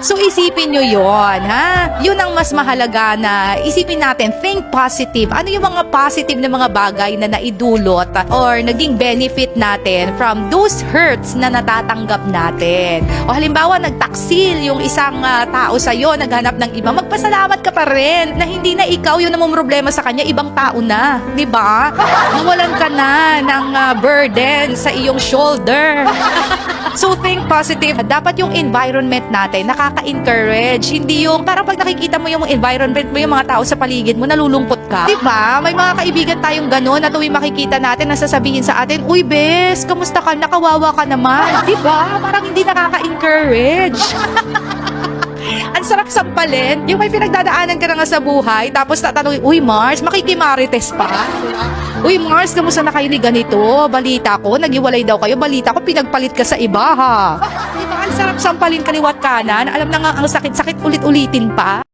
So isipin nyo yon ha? Yun ang mas mahalaga na isipin natin, think positive. Ano yung mga positive na mga bagay na naidulot or naging benefit natin from those hurts na natatanggap natin. O halimbawa, nagtaksil yung isang ah, tao sa'yo, naghanap ng iba, magpasalamat ka pa rin na hindi na ikaw yung namang problema sa kanya, ibang tao na. Ba? Nawalan ka na ng ah, burden sa iyong shoulder. So think positive. Dapat yung environment natin nakaka-encourage. Hindi yung parang pag nakikita mo yung environment mo, yung mga tao sa paligid mo, nalulungkot ka. Di ba? May mga kaibigan tayong gano'n na tuwing makikita natin, nasasabihin sa atin, Uy, bes, kamusta ka? Nakawawa ka naman. Di ba? Parang hindi nakaka-encourage. Ang sarap sampalin. Yung may pinagdadaanan ka na nga sa buhay, tapos tatanungin, Uy, Mars, makikimarites pa? Uy, Mars, kamusta na kayo ni ganito? Balita ko, nagiwalay daw kayo. Balita ko, pinagpalit ka sa iba, ha? Di ba? Ang sarap sampalin kaliwat kanan. Alam na nga ang sakit-sakit ulit-ulitin pa.